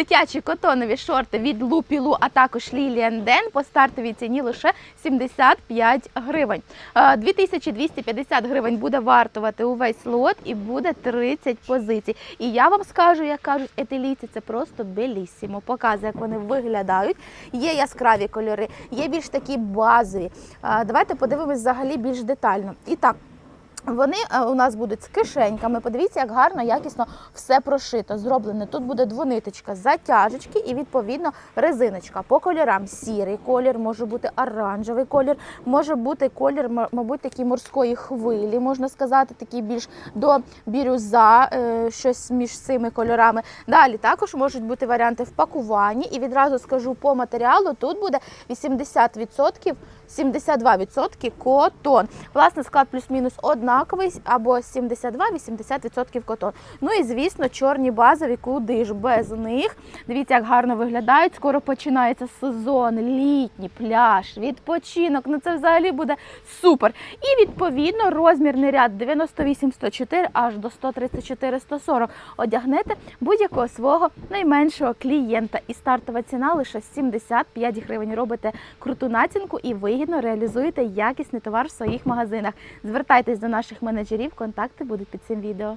Дитячі котонові шорти від Лупілу, а також Ліліан Ден по стартовій ціні лише 75 гривень. Е, 2250 гривень буде вартувати увесь лот і буде 30 позицій. І я вам скажу, як кажуть, етилійці це просто белісімо. Показує, як вони виглядають. Є яскраві кольори, є більш такі базові. Е, Давайте подивимось взагалі більш детально. І так. Вони е, у нас будуть з кишеньками. Подивіться, як гарно, якісно все прошито, зроблене. Тут буде двониточка, затяжечки і відповідно резиночка. По кольорам сірий колір, може бути оранжевий колір, може бути колір, мабуть, такий морської хвилі, можна сказати, такий більш до бірюза, е, щось між цими кольорами. Далі також можуть бути варіанти в пакуванні. І відразу скажу по матеріалу, тут буде 80%, 72% котон. Власне, склад плюс-мінус однаковий, або 72-80% котон. Ну і звісно, чорні базові, куди ж без них. Дивіться, як гарно виглядають. Скоро починається сезон, літній пляж, відпочинок. Ну це взагалі буде супер. І відповідно розмірний ряд 98-104 аж до 134-140 одягнете будь-якого свого найменшого клієнта. І стартова ціна лише 75 гривень. Робите круту націнку і вигідно реалізуєте якісний товар в своїх магазинах. Звертайтесь до наших менеджерів, контакти будуть під цим відео.